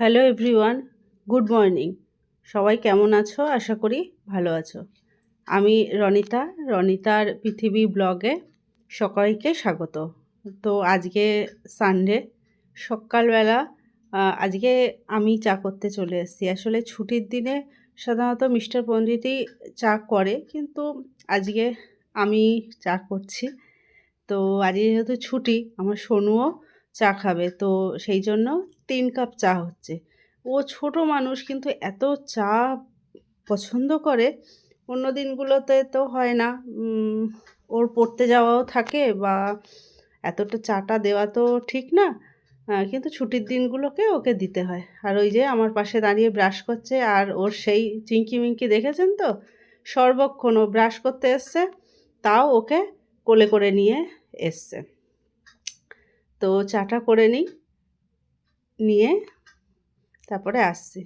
Hello everyone good morning সবাই কেমন আছো? আশা করি ভালো আছো। আমি রনিতা, রনিতার পৃথিবী ব্লগে সবাইকে স্বাগত। তো আজকে সানডে সকালবেলা আজকে আমি চা করতে চলে এসেছি। আসলে ছুটির দিনে সাধারণত মিস্টার পণ্ডিতই চা করে, কিন্তু আজকে আমি চা করছি। তো আজকে যেহেতু ছুটি, আমার সোনুও চা খাবে, তো সেই জন্য তিন কাপ চা হচ্ছে। ও ছোট মানুষ কিন্তু এত চা পছন্দ করে, অন্য দিনগুলোতে তো হয় না। ওর পড়তে যাওয়াও থাকে বা এতটা চাটা দেওয়া তো ঠিক না। কিন্তু ছুটির দিনগুলোকে ওকে দিতে হয়। আর ওই যে আমার পাশে দাঁড়িয়ে ব্রাশ করছে আর ওর সেই চিঙ্কি মিঙ্কি দেখেছেন তো? সর্বক্ষণ ও ব্রাশ করতে এসছে, তাও ওকে কোলে করে নিয়ে এসছে। তো চাটা করে নিই। নিয়ে তারপরে আসছি।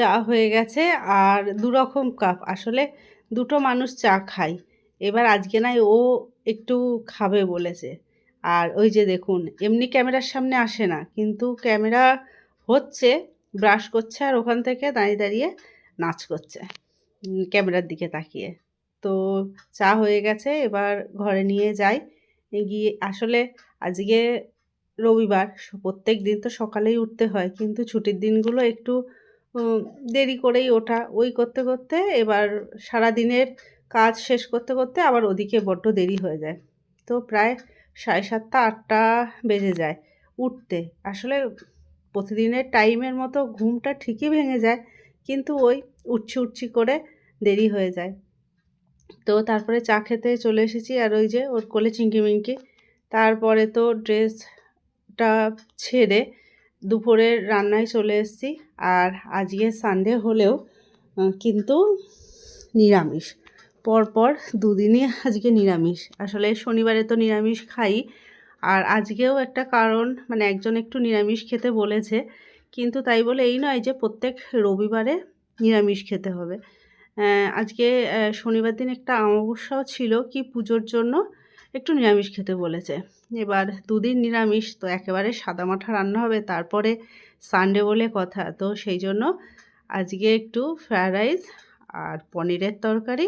চা হয়ে গেছে আর দু রকম কাপ আসলে দুটো মানুষ চা খায়। এবার আজকে নাই ও একটু খাবে বলেছে। আর ওই যে দেখুন, এমনি ক্যামেরার সামনে আসে না, কিন্তু ক্যামেরা হচ্ছে ব্রাশ করছে আর ওখান থেকে দাঁড়িয়ে দাঁড়িয়ে নাচ করছে ক্যামেরার দিকে তাকিয়ে। তো চা হয়ে গেছে, এবার ঘরে নিয়ে যাই। গিয়ে আসলে আজকে রবিবার প্রত্যেক দিন তো সকালেই উঠতে হয়, কিন্তু ছুটির দিনগুলো একটু দেরি করেই ওঠা। ওই করতে করতে এবার সারা দিনের কাজ শেষ করতে করতে আবার ওদিকে বড্ড দেরি হয়ে যায়। তো প্রায় সাড়ে সাতটা, আটটা বেজে যায় উঠতে। আসলে প্রতিদিনের টাইমের মতো ঘুমটা ঠিকই ভেঙে যায়, কিন্তু ওই উঠছি উঠছি করে দেরি হয়ে যায়। তো তারপরে চা খেতে চলে এসেছি আর ওই যে ওর কোলে চিংকি মিঙ্কি তারপরে তো ড্রেসটা ছেড়ে দুপুরের রান্নায় চলে এসেছি আর আজকে সানডে হলেও কিন্তু নিরামিষ। পরপর দুদিনই আজকে নিরামিষ। আসলে শনিবারে তো নিরামিষ খাই। আর আজকেও একটা কারণ মানে একজন একটু নিরামিষ খেতে বলেছে, কিন্তু তাই বলে এই নয় যে প্রত্যেক রবিবারে নিরামিষ খেতে হবে। আজকে শনিবার দিন একটা অমাবস্যাও ছিল কি পুজোর জন্য একটু নিরামিষ খেতে বলেছে। এবার দুদিন নিরামিষ, তো একেবারে সাদামাঠা রান্না হবে, তারপরে সানডে বলে কথা। তো সেই জন্য আজকে একটু ফ্রায়েড রাইস আর পনিরের তরকারি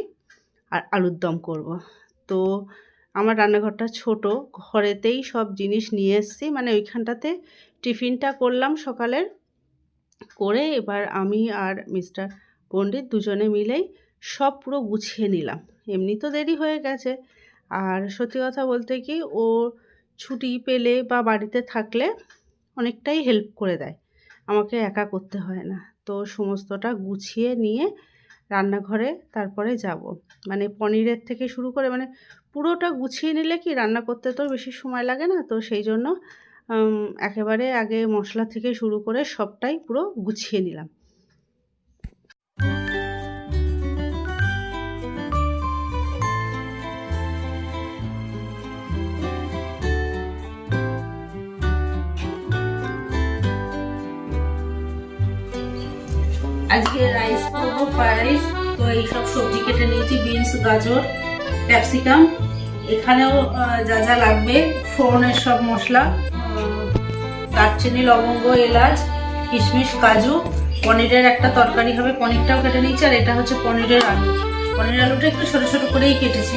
আর আলুর দম করব। তো আমার রান্নাঘরটা ছোট, ঘরেতেই সব জিনিস নিয়ে এসেছি। মানে ওইখানটাতে টিফিনটা করলাম সকালের। করে এবার আমি আর মিস্টার পণ্ডিত দুজনে মিলেই সব পুরো গুছিয়ে নিলাম। এমনি তো দেরি হয়ে গেছে। আর সত্যি কথা বলতে কি ও ছুটি পেলে বা বাড়িতে থাকলে অনেকটাই হেল্প করে দেয়। আমাকে একা করতে হয় না। তো সমস্তটা গুছিয়ে নিয়ে রান্নাঘরে তারপরে যাব। মানে পনিরের থেকে শুরু করে মানে পুরোটা গুছিয়ে নিলে কি রান্না করতে তো বেশি সময় লাগে না? তো সেই জন্য একেবারে আগে মশলা থেকে শুরু করে সবটাই পুরো গুছিয়ে নিলাম। আজকে রাইস করব ফ্রাইড রাইস তো এই সব সবজি কেটে নিয়েছি বিনস গাজর ক্যাপসিকাম এখানেও যা যা লাগবে, ফোড়নের সব মশলা দারচিনি, লবঙ্গ, এলাচ, কিশমিশ, কাজু। পনিরের একটা তরকারি হবে, পনিরটাও কেটে নিয়েছি, আর এটা হচ্ছে পনিরের আলু। পনির আলুটা একটু ছোটো ছোট করেই কেটেছি।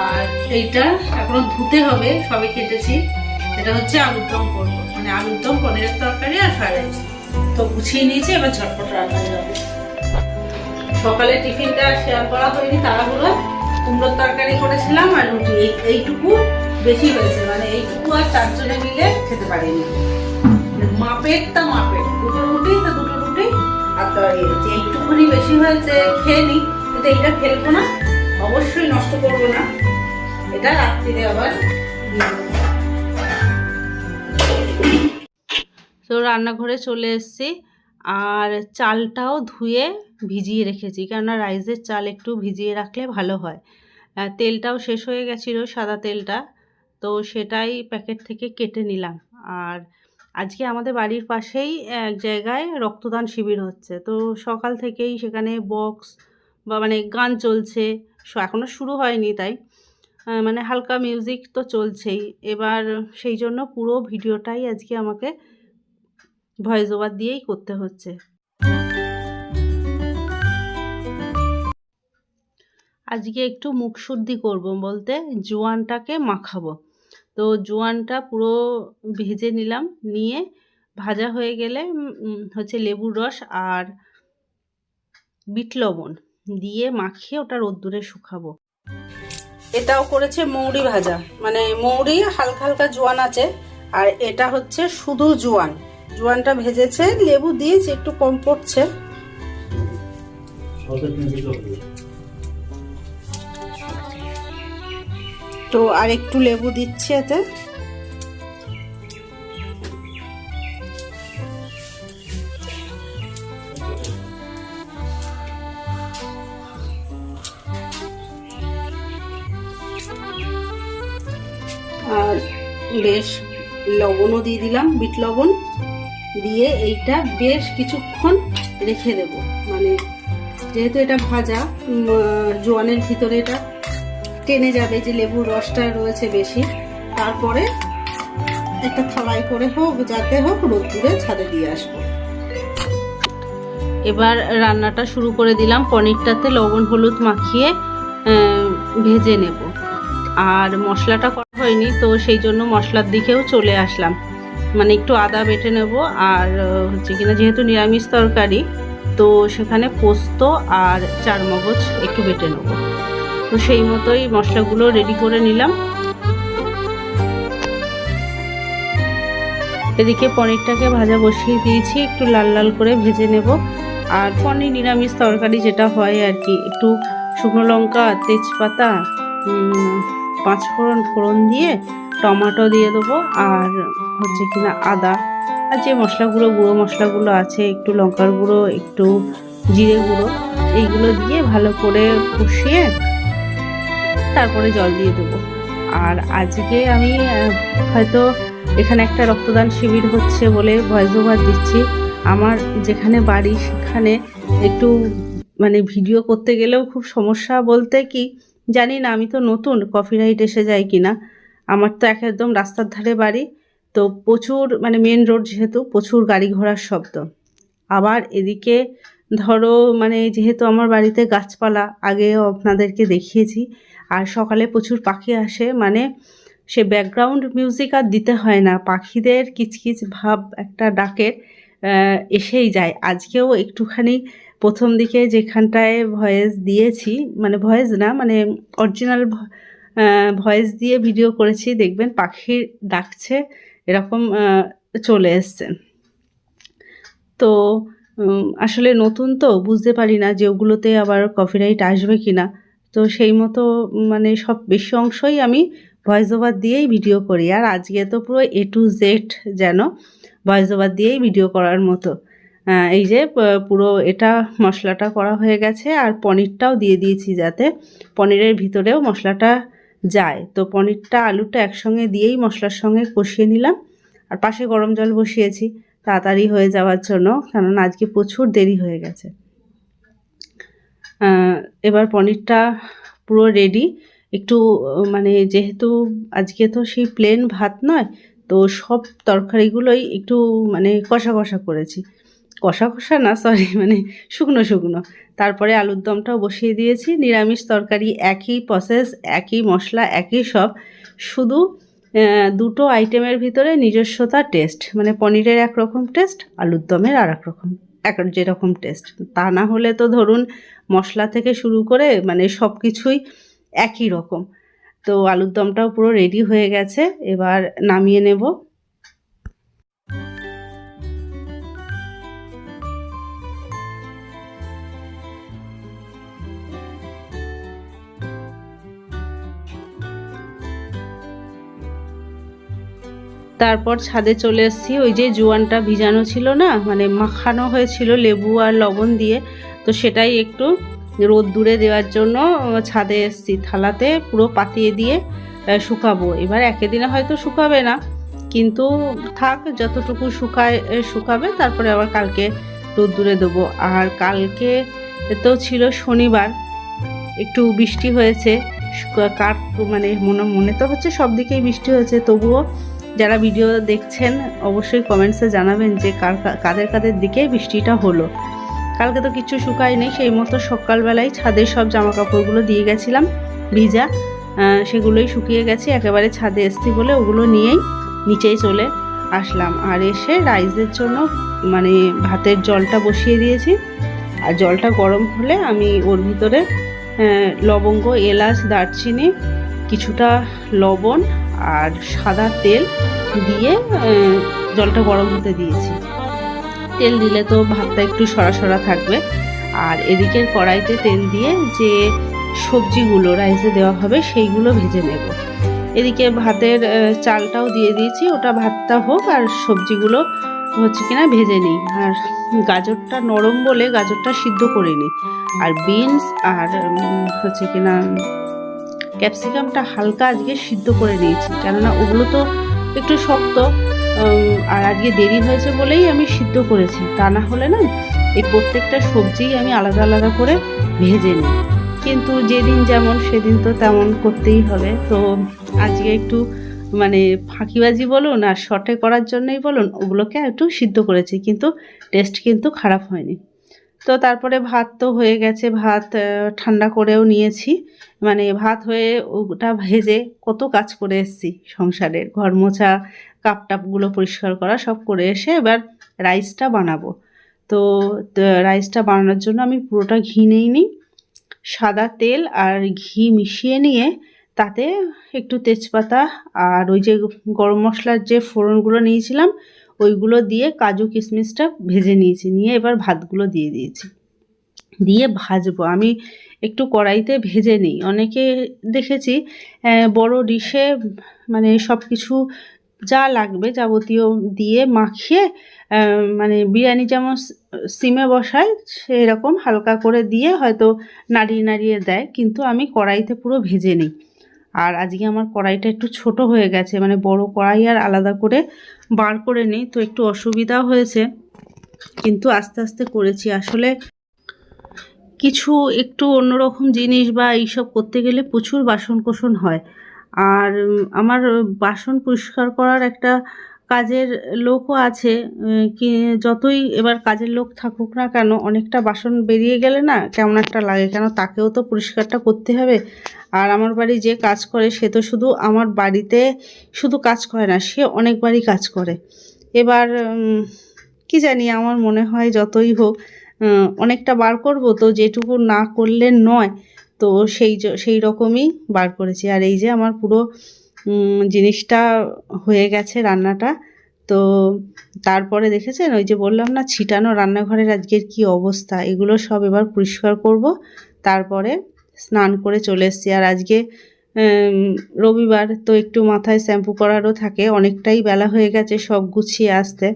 আর এইটা এখনও ধুতে হবে, সবে কেটেছি। এটা হচ্ছে আলুর দম করব। মানে আলুর দম পনিরের তরকারি আর ফ্রাইড রাইস তো গুছিয়ে নিয়েছি, এবার ঝটপট রান্না যাবে। সকালে টিফিনটা শেয়ার করা হয়নি তাড়াহুড়ো। কুমড়োর তরকারি করেছিলাম আর রুটি, এই- এইটুকু বেশি হয়েছে মানে এইটুকু আর চারজনে মিলে খেতে পারিনি। মাপেরটা মাপের, দুটো রুটি, তো দুটো রুটি আর হয়েছে এইটুকুনি বেশি হয়েছে, খেয়ে নিই কিন্তু এইটা ফেলব না, অবশ্যই নষ্ট করব না। এটা রাত্রিতে আবার দিয়ে তো রান্নাঘরে চলে এসেছি। আর চালটাও ধুয়ে ভিজিয়ে রেখেছি, কেননা রাইসের চাল একটু ভিজিয়ে রাখলে ভালো হয়। তেলটাও শেষ হয়ে গেছিল, সাদা তেলটা। তো সেটাই প্যাকেট থেকে কেটে নিলাম। আর আজকে আমাদের বাড়ির পাশেই এক জায়গায় রক্তদান শিবির হচ্ছে। তো সকাল থেকেই সেখানে বক্স বা মানে গান চলছে। এখনও শুরু হয়নি তাই। মানে হালকা মিউজিক তো চলছেই। এবার সেই জন্য পুরো ভিডিওটাই আজকে আমাকে ভয়েস ওভার দিয়েই করতে হচ্ছে। আজকে একটু মুখ শুদ্ধি করব বলতে, জোয়ানটাকে মাখাবো। তো জোয়ানটা পুরো ভেজে নিলাম, নিয়ে ভাজা হয়ে গেলে হচ্ছে লেবুর রস আর বিট লবণ দিয়ে মাখিয়ে ওটা রোদ্দুরে শুকাবো। এটাও করেছে মৌরি ভাজা। মানে মৌরি হালকা হালকা জোয়ান আছে, আর এটা হচ্ছে শুধু জোয়ান। জোয়ানটা ভেজেছে, লেবু দিয়েছে, একটু কম পড়ছে। তো আর একটু লেবু দিচ্ছি এতে। আর বেশ লবণও দিয়ে দিলাম, বিট লবণ। দিয়ে এইটা বেশ কিছুক্ষণ রেখে দেব। মানে যেহেতু এটা ভাজা জোয়ানের ভিতরে এটা টেনে যাবে যে লেবুর রসটা রয়েছে বেশি। তারপরে একটা থালায় করে হোক, যাতে হোক রোদ্দুরে ছাদে দিয়ে আসব। এবার রান্নাটা শুরু করে দিলাম। পনিরটাতে লবণ, হলুদ মাখিয়ে ভেজে নেব। আর মশলাটা করা হয়নি, তো সেই জন্য মশলার দিকেও চলে আসলাম। মানে একটু আদা বেটে নেব আর হচ্ছে কিনা যেহেতু নিরামিষ তরকারি তো সেখানে পোস্ত আর চারমগজ একটু বেটে নেব। তো সেই মতোই মশলাগুলো রেডি করে নিলাম। এদিকে পনিরটাকে ভাজা বসিয়ে দিয়েছি একটু লাল লাল করে ভেজে নেব। আর পনির নিরামিষ তরকারি যেটা হয় আর কি একটু শুকনো লঙ্কা তেজপাতা উম, পাঁচ ফোড়ন ফোড়ন দিয়ে টমেটো দিয়ে দেবো আর হচ্ছে কিনা আদা। আর যে মশলাগুলো, গুঁড়ো মশলাগুলো আছে, একটু লঙ্কার গুঁড়ো, একটু জিরে গুঁড়ো, এইগুলো দিয়ে ভালো করে কষিয়ে তারপরে জল দিয়ে দেবো। আর আজকে আমি হয়তো এখানে একটা রক্তদান শিবির হচ্ছে বলে ভয়েস ওভার দিচ্ছি। আমার যেখানে বাড়ি, সেখানে একটু মানে ভিডিও করতে গেলেও খুব সমস্যা বলতে কি, জানি না আমি তো নতুন, কপিরাইট এসে যায় কি না আমার তো এক একদম রাস্তার ধারে বাড়ি। তো প্রচুর মানে মেন রোড যেহেতু, প্রচুর গাড়ি ঘোড়ার শব্দ। আবার এদিকে ধরো মানে যেহেতু আমার বাড়িতে গাছপালা আগেও আপনাদেরকে দেখিয়েছি। আর সকালে প্রচুর পাখি আসে মানে সে ব্যাকগ্রাউন্ড মিউজিক আর দিতে হয় না। পাখিদের কিচকিচ ভাব একটা ডাকের এসেই যায়। আজকেও একটুখানি প্রথম দিকে যেখানটায় ভয়েস দিয়েছি মানে ভয়েস না মানে অরিজিনাল ভয়েস দিয়ে ভিডিও করেছি, দেখবেন পাখির ডাকছে, এরকম চলে এসছে। তো আসলে নতুন তো, বুঝতে পারি না যে ওগুলোতে আবার কপিরাইট আসবে কি না তো সেই মতো মানে সব বেশি অংশই আমি ভয়েস ওভার দিয়েই ভিডিও করি। আর আজকে তো পুরো এ টু জেড যেন ভয়েস ওভার দিয়েই ভিডিও করার মতো। এই যে পুরো এটা মশলাটা করা হয়ে গেছে, আর পনিরটাও দিয়ে দিয়েছি যাতে পনিরের ভিতরেও মশলাটা যায়। তো পনিরটা, আলুটা একসঙ্গে দিয়েই মশলার সঙ্গে কষিয়ে নিলাম। আর পাশে গরম জল বসিয়েছি। তাড়াতাড়ি হয়ে যাওয়ার জন্য কারণ আজকে প্রচুর দেরি হয়ে গেছে। এবার পনিরটা পুরো রেডি একটু মানে যেহেতু আজকে তো সেই প্লেন ভাত নয়, তো সব তরকারিগুলোই একটু মানে কষা কষা করেছি। কষা কষা না সরি মানে শুকনো শুকনো। তারপরে আলুর দমটাও বসিয়ে দিয়েছি, নিরামিষ তরকারি একই প্রসেস একই মশলা, একই সব। শুধু দুটো আইটেমের ভিতরে নিজস্বতা টেস্ট মানে পনিরের একরকম টেস্ট আলুর দমের আর রকম এক, যেরকম টেস্ট তা না হলে তো ধরুন মশলা থেকে শুরু করে মানে সব কিছুই একই রকম। তো আলুর দমটাও পুরো রেডি হয়ে গেছে, এবার নামিয়ে নেব। তারপর ছাদে চলে এসেছি। ওই যে জোয়ানটা ভিজানো ছিল না মানে মাখানো হয়েছিল লেবু আর লবণ দিয়ে। তো সেটাই একটু রোদ দূরে দেওয়ার জন্য ছাদে এসেছি। থালাতে পুরো পাতিয়ে দিয়ে শুকাবো। এবার একে দিনে হয়তো শুকাবে না, কিন্তু থাক, যতটুকু শুকায় শুকাবে, তারপরে আবার কালকে রোদ্দুরে দেবো। আর কালকে তো ছিল শনিবার, একটু বৃষ্টি হয়েছে কার মানে মনে মনে তো হচ্ছে সব দিকেই বৃষ্টি হয়েছে, তবুও যারা ভিডিও দেখছেন, অবশ্যই কমেন্টসে জানাবেন যে কার কাদের কাদের দিকে বৃষ্টিটা হলো। কালকে তো কিছু শুকায়নি সেই মতো সকালবেলায় ছাদে সব জামা কাপড়গুলো দিয়ে গেছিলাম, ভিজা সেগুলোই শুকিয়ে গেছে, একেবারে ছাদে এসছি বলে ওগুলো নিয়েই নিচেই চলে আসলাম। আর এসে রাইসের জন্য মানে ভাতের জলটা বসিয়ে দিয়েছি। আর জলটা গরম হলে আমি ওর ভিতরে লবঙ্গ, এলাচ, দারচিনি, কিছুটা লবণ আর সাদা তেল দিয়ে জলটা গরম হতে দিয়েছি। তেল দিলে তো ভাতটা একটু সরা সরা থাকবে। আর এদিকের কড়াইতে তেল দিয়ে যে সবজিগুলো রাইসে দেওয়া হবে, সেইগুলো ভেজে নেব। এদিকে ভাতের চালটাও দিয়ে দিয়েছি। ওটা ভাতটা হোক আর সবজিগুলো হচ্ছে কিনা ভেজে নিই। আর গাজরটা নরম বলে গাজরটা সিদ্ধ করে নিই আর বিনস আর হচ্ছে কিনা ক্যাপসিকামটা হালকা আজকে সিদ্ধ করে নিয়েছি কেননা ওগুলো তো একটু শক্ত আর আজকে দেরি হয়েছে বলেই আমি সিদ্ধ করেছি। তা না হলে না, এই প্রত্যেকটা সবজিই আমি আলাদা আলাদা করে ভেজে নিই। কিন্তু যেদিন যেমন, সেদিন তো তেমন করতেই হবে। তো আজকে একটু মানে ফাঁকিবাজি বলুন আর শর্টে করার জন্যই বলুন, ওগুলোকে একটু সিদ্ধ করেছি। কিন্তু টেস্ট কিন্তু খারাপ হয়নি। তো তারপরে ভাত তো হয়ে গেছে, ভাত ঠান্ডা করেও নিয়েছি। মানে ভাত হয়ে ওটা ভেজে কত কাজ করে এসেছি সংসারের। ঘর মোছা কাপ টাপগুলো পরিষ্কার করা সব করে এসে এবার রাইসটা বানাবো। তো রাইসটা বানানোর জন্য আমি পুরোটা ঘি নিই সাদা তেল আর ঘি মিশিয়ে নিয়ে তাতে একটু তেজপাতা আর ওই যে গরম মশলার যে ফোড়নগুলো নিয়েছিলাম ওইগুলো দিয়ে কাজু কিশমিশটা ভেজে নিয়েছি, নিয়ে এবার ভাতগুলো দিয়ে দিয়েছি। দিয়ে ভাজবো। আমি একটু কড়াইতে ভেজে নিই। অনেকে দেখেছি বড় ডিশে মানে সব কিছু যা লাগবে যাবতীয় দিয়ে মাখিয়ে মানে বিরিয়ানি যেমন সিমে বসায়, সেরকম হালকা করে দিয়ে হয়তো নাড়িয়ে নাড়িয়ে দেয়। কিন্তু আমি কড়াইতে পুরো ভেজে নিই। আর আজকে আমার কড়াইটা একটু ছোট হয়ে গেছে মানে বড় কড়াই আর আলাদা করে বার করে নিই, তো একটু অসুবিধা হয়েছে। কিন্তু আস্তে আস্তে করেছি। আসলে কিছু একটু অন্যরকম জিনিস বা এইসব করতে গেলে প্রচুর বাসন কোষণ হয়। আর আমার বাসন পরিষ্কার করার একটা কাজের লোকও আছে কি যতই এবার কাজের লোক থাকুক না কেন, অনেকটা বাসন বেরিয়ে গেলে না কেমন একটা লাগে। কেন তাকেও তো পরিষ্কারটা করতে হবে। আর আমার বাড়ি যে কাজ করে, সে তো শুধু আমার বাড়িতে শুধু কাজ করে না, সে অনেকবারই কাজ করে। এবার কি জানি আমার মনে হয় যতই হোক অনেকটা বার করব তো যেটুকু না করলে নয়, তো সেই সেই রকমই বার করেছি। আর এই যে আমার পুরো জিনিসটা হয়ে গেছে রান্নাটা। তো তারপরে দেখেছেন? ওই যে বললাম না, ছিটানো রান্নাঘরের আজকের কি অবস্থা? এগুলো সব এবার পরিষ্কার করব। তারপরে স্নান করে চলে এসেছি। আর আজকে রবিবার তো একটু মাথায় শ্যাম্পু করারও থাকে। অনেকটাই বেলা হয়ে গেছে সব গুছিয়ে আসতে।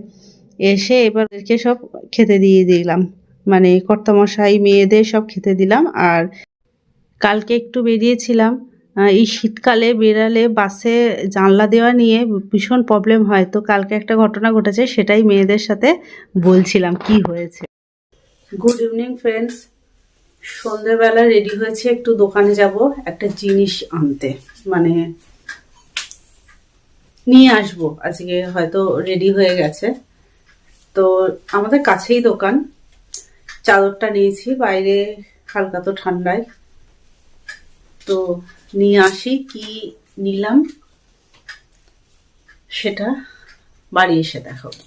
এসে এবার এদেরকে সব খেতে দিয়ে দিলাম। মানে কর্তামশাই, মেয়েদের সব খেতে দিলাম। আর কালকে একটু বেরিয়েছিলাম। এই শীতকালে বেরালে বাসে জানলা দেওয়া নিয়ে ভীষণ প্রবলেম হয়। তো কালকে একটা ঘটনা ঘটেছে, সেটাই মেয়েদের সাথে বলছিলাম কি হয়েছে। গুড ইভিনিং ফ্রেন্ডস সন্ধেবেলা রেডি হয়েছে, একটু দোকানে যাব, একটা জিনিস আনতে। মানে নিয়ে আসব। আজকে হয়তো রেডি হয়ে গেছে। তো আমাদের কাছেই দোকান। চাদরটা নিয়েছি, বাইরে হালকা তো ঠান্ডায়। তো নিয়ে আসি, কি নিলাম সেটা বাড়ি এসে দেখাবো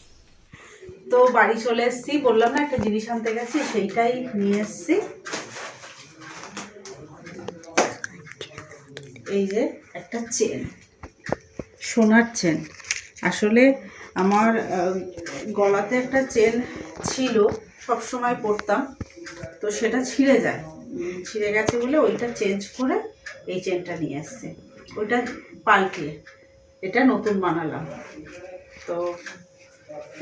তো বাড়ি চলে এসেছি, বললাম না একটা জিনিস আনতে গেছি, সেইটাই নিয়ে এসেছি। এই যে একটা চেন, সোনার চেন। আসলে আমার গলাতে একটা চেন ছিল সব সময় পরতাম, তো সেটা ছিঁড়ে যায়। ছিঁড়ে গেছে বলে ওইটা চেঞ্জ করে এই চেনটা নিয়ে এসছে ওইটা পাল্টিয়ে এটা নতুন বানালাম। তো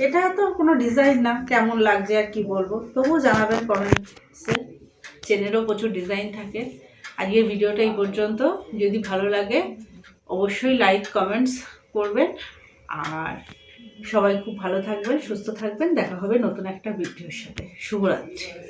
এটা তো কোনো ডিজাইন না, কেমন লাগছে আর কি বলব? তবুও জানাবেন কমেন্টসে চেনেরও প্রচুর ডিজাইন থাকে। আজকের ভিডিওটা এই পর্যন্ত। যদি ভালো লাগে, অবশ্যই লাইক কমেন্টস করবেন। আর সবাই খুব ভালো থাকবেন, সুস্থ থাকবেন। দেখা হবে নতুন একটা ভিডিওর সাথে। শুভরাত্রি।